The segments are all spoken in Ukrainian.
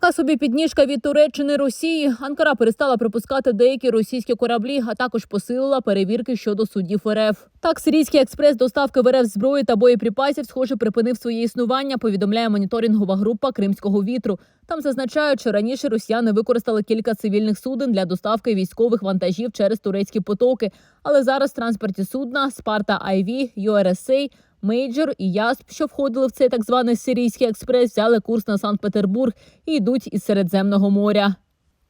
Така собі підніжка від Туреччини Росії. Анкара перестала пропускати деякі російські кораблі, а також посилила перевірки щодо суддів РФ. Так, сирійський експрес доставки в РФ зброї та боєприпасів, схоже, припинив своє існування. Повідомляє моніторингова група Кримського вітру. Там зазначають, що раніше росіяни використали кілька цивільних суден для доставки військових вантажів через турецькі потоки. Але зараз в транспорті судна Спарта Айві, URSA, Мейджор і Ясп, що входили в цей так званий сирійський експрес, взяли курс на Санкт-Петербург і йдуть із Середземного моря.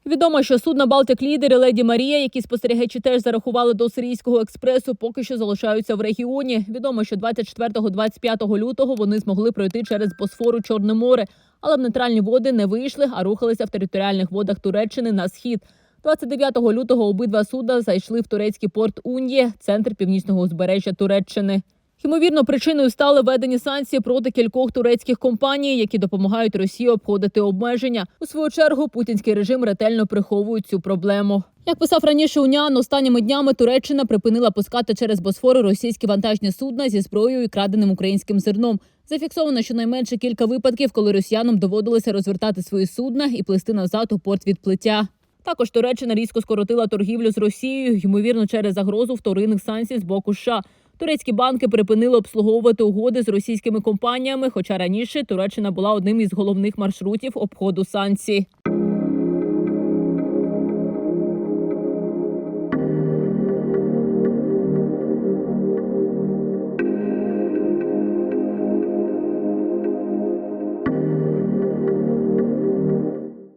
Відомо, що судна Балтик Лідер і Леді Марія, які спостерігачі теж зарахували до сирійського експресу, поки що залишаються в регіоні. Відомо, що 24-25 лютого вони змогли пройти через Босфору Чорне море, але в нейтральні води не вийшли, а рухалися в територіальних водах Туреччини на схід. 29 лютого обидва судна зайшли в турецький порт Ун'є, центр північного узбережжя Туреччини. Ймовірно, причиною стали введені санкції проти кількох турецьких компаній, які допомагають Росії обходити обмеження. У свою чергу путінський режим ретельно приховує цю проблему. Як писав раніше УНЯН, останніми днями Туреччина припинила пускати через Босфору російські вантажні судна зі зброєю і краденим українським зерном. Зафіксовано щонайменше кілька випадків, коли росіянам доводилося розвертати свої судна і плисти назад у порт відплиття. Також Туреччина різко скоротила торгівлю з Росією, ймовірно, через загрозу вторинних санкцій з боку США. Турецькі банки припинили обслуговувати угоди з російськими компаніями, хоча раніше Туреччина була одним із головних маршрутів обходу санкцій.